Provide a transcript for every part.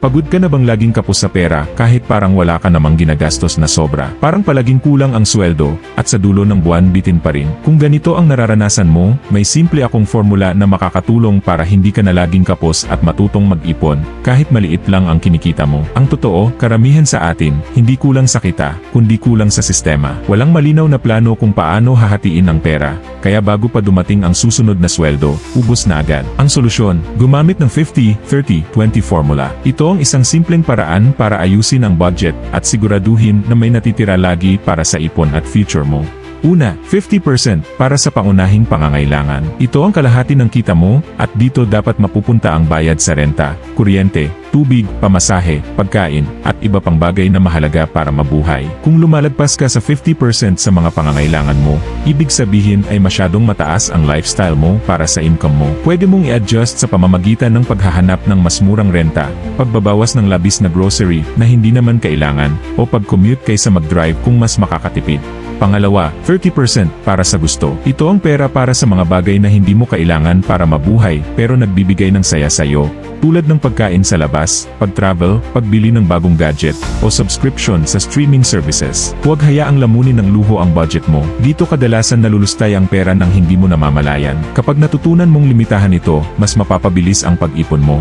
Pagod ka na bang laging kapos sa pera kahit parang wala ka namang ginagastos na sobra? Parang palaging kulang ang sweldo at sa dulo ng buwan bitin pa rin. Kung ganito ang nararanasan mo, may simple akong formula na makakatulong para hindi ka na laging kapos at matutong mag-ipon kahit maliit lang ang kinikita mo. Ang totoo, karamihan sa atin, hindi kulang sa kita, kundi kulang sa sistema. Walang malinaw na plano kung paano hahatiin ang pera, kaya bago pa dumating ang susunod na sweldo, ubos na agad. Ang solusyon, gumamit ng 50-30-20 formula. Ito ang isang simpleng paraan para ayusin ang budget at siguraduhin na may natitira lagi para sa ipon at future mo. Una, 50% para sa pangunahing pangangailangan. Ito ang kalahati ng kita mo at dito dapat mapupunta ang bayad sa renta, kuryente, tubig, pamasahe, pagkain, at iba pang bagay na mahalaga para mabuhay. Kung lumalagpas ka sa 50% sa mga pangangailangan mo, ibig sabihin ay masyadong mataas ang lifestyle mo para sa income mo. Pwede mong i-adjust sa pamamagitan ng paghahanap ng mas murang renta, pagbabawas ng labis na grocery na hindi naman kailangan, o pag-commute kaysa mag-drive kung mas makakatipid. Pangalawa, 30% para sa gusto. Ito ang pera para sa mga bagay na hindi mo kailangan para mabuhay pero nagbibigay ng saya sa iyo, tulad ng pagkain sa labas, pag-travel, pagbili ng bagong gadget, o subscription sa streaming services. Huwag hayaang lamunin ng luho ang budget mo. Dito kadalasan nalulustay ang pera ng hindi mo namamalayan. Kapag natutunan mong limitahan ito, mas mapapabilis ang pag-ipon mo.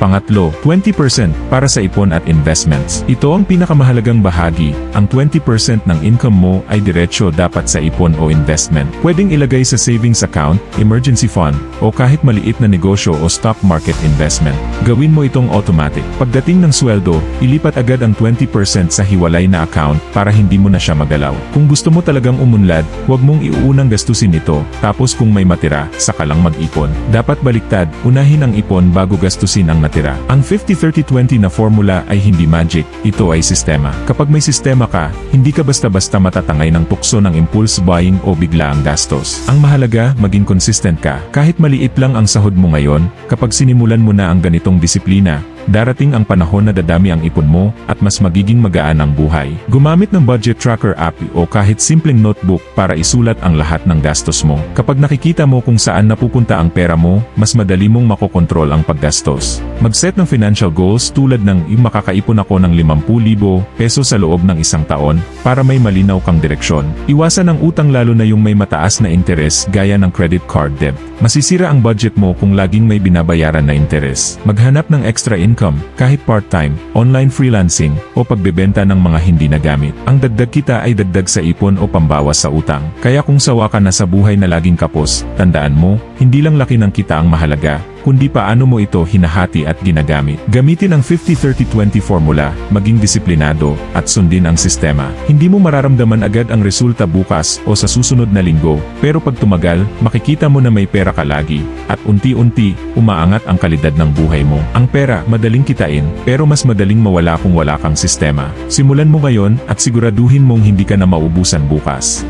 Pangatlo, 20% para sa ipon at investments. Ito ang pinakamahalagang bahagi. Ang 20% ng income mo ay diretsyo dapat sa ipon o investment. Pwedeng ilagay sa savings account, emergency fund, o kahit maliit na negosyo o stock market investment. Gawin mo itong automatic. Pagdating ng sweldo, ilipat agad ang 20% sa hiwalay na account para hindi mo na siya magalaw. Kung gusto mo talagang umunlad, huwag mong iuunang gastusin ito, tapos kung may matira, saka lang mag-ipon. Dapat baliktad, unahin ang ipon bago gastusin ang natira. Ang 50-30-20 na formula ay hindi magic, ito ay sistema. Kapag may sistema ka, hindi ka basta-basta matatangay ng tukso ng impulse buying o bigla ang gastos. Ang mahalaga, maging consistent ka. Kahit maliit lang ang sahod mo ngayon, kapag sinimulan mo na ang ganitong disiplina, darating ang panahon na dadami ang ipon mo at mas magiging magaan ang buhay. Gumamit ng budget tracker app o kahit simpleng notebook para isulat ang lahat ng gastos mo. Kapag nakikita mo kung saan napupunta ang pera mo, mas madali mong makokontrol ang paggastos. Mag-set ng financial goals tulad ng makakaipon ako ng 50,000 peso sa loob ng isang taon para may malinaw kang direksyon. Iwasan ang utang lalo na yung may mataas na interes gaya ng credit card debt. Masisira ang budget mo kung laging may binabayaran na interes. Maghanap ng extra income, kahit part-time, online freelancing, o pagbebenta ng mga hindi nagamit. Ang dagdag kita ay dagdag sa ipon o pambawas sa utang. Kaya kung sawa ka na sa buhay na laging kapos, tandaan mo, hindi lang laki ng kita ang mahalaga, kundi paano mo ito hinahati at ginagamit. Gamitin ang 50-30-20 formula, maging disiplinado, at sundin ang sistema. Hindi mo mararamdaman agad ang resulta bukas o sa susunod na linggo, pero pag tumagal, makikita mo na may pera ka lagi, at unti-unti, umaangat ang kalidad ng buhay mo. Ang pera, madaling kitain, pero mas madaling mawala kung wala kang sistema. Simulan mo ngayon at siguraduhin mong hindi ka na maubusan bukas.